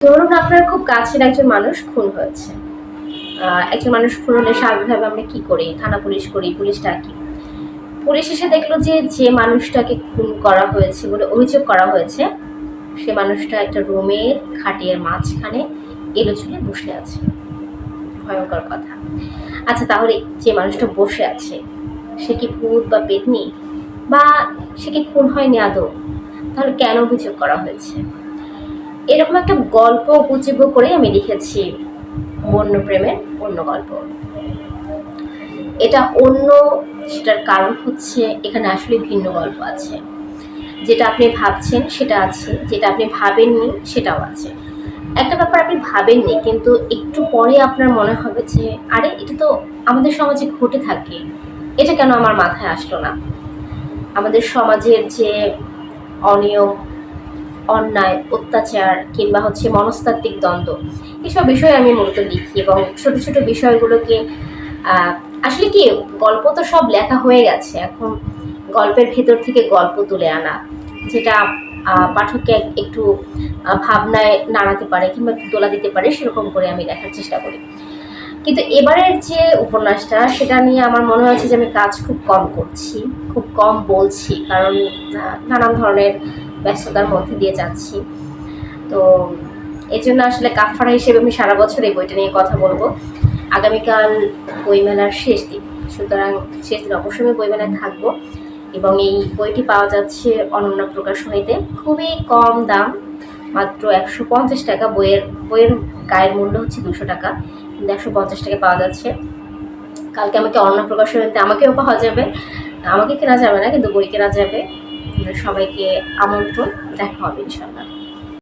ধরুন আপনার খুব কাছের একজন মানুষ খুন হয়েছে। একজন মানুষ খুন হলে স্বাভাবিকভাবে আমরা কি করি? থানা পুলিশ করি, পুলিশ ডাকি। পুলিশ এসে দেখল যে যে মানুষটাকে খুন করা হয়েছে বলে অভিযোগ করা হয়েছে, সে মানুষটা একটা রুমের খাটিয়ার মাঝখানে এলোচুলে বসে আছে। ভয়ঙ্কর কথা। আচ্ছা তাহলে যে মানুষটা বসে আছে, সে কি ভূত বা পেতনি? বা সে কি খুন হয়নি আদৌ? তাহলে কেন অভিযোগ করা হয়েছে? এরকম একটা গল্প উপজীব্য করে আমি লিখেছি। বন্য প্রেমের অন্য গল্প। এটা অন্য, সেটার কারণ হচ্ছে এখানে আসলে ভিন্ন গল্প আছে। যেটা আপনি ভাবছেন সেটা আছে, যেটা আপনি ভাবেননি সেটাও আছে। একটা ব্যাপার আপনি ভাবেননি, কিন্তু একটু পরে আপনার মনে হবে যে, আরে, এটা তো আমাদের সমাজে ঘটে থাকে। এটা কেন আমার মাথায় আসলো না? আমাদের সমাজের যে অনিয়ম অন্যায়, অত্যাচার কিংবা হচ্ছে মনস্তাত্ত্বিক দ্বন্দ্ব। এসব বিষয়ে আমি মূলত লিখি এবং ছোট ছোট বিষয়গুলোকে আসলে কি, গল্প তো সব লেখা হয়ে গেছে। এখন গল্পের ভেতর থেকে গল্প তুলে আনা, যেটা পাঠককে একটু ভাবনায় নাড়াতে পারে কিংবা তোলা দিতে পারে, সেরকম করে আমি লেখার চেষ্টা করি। কিন্তু এবারের যে উপন্যাসটা, সেটা নিয়ে আমার মনে হয়েছে যে আমি কাজ খুব কম করছি, খুব কম বলছি, কারণ নানান ধরনের ব্যস্ততার মধ্যে দিয়ে যাচ্ছি। তো এই জন্য আসলে কাফারা হিসেবে আমি সারা বছর এই বইটা নিয়ে কথা বলব। আগামীকাল বইমেলার শেষ দিন, সুতরাং শেষ দিন অবশ্যই আমি বইমেলায় থাকব এবং এই বইটি পাওয়া যাচ্ছে অনন্য প্রকাশনীতে খুবই কম দাম, মাত্র একশো পঞ্চাশ টাকা। বইয়ের বইয়ের গায়ের মূল্য হচ্ছে দুশো টাকা, কিন্তু একশো পঞ্চাশ টাকা পাওয়া যাচ্ছে। কালকে আমাকে অনন্য প্রকাশনীতে আমাকেও পাওয়া যাবে। আমাকে কেনা যাবে না, কিন্তু বই কেনা যাবে। সবাইকে আমন্ত্রণ দেখা হবে ইনশাল্লাহ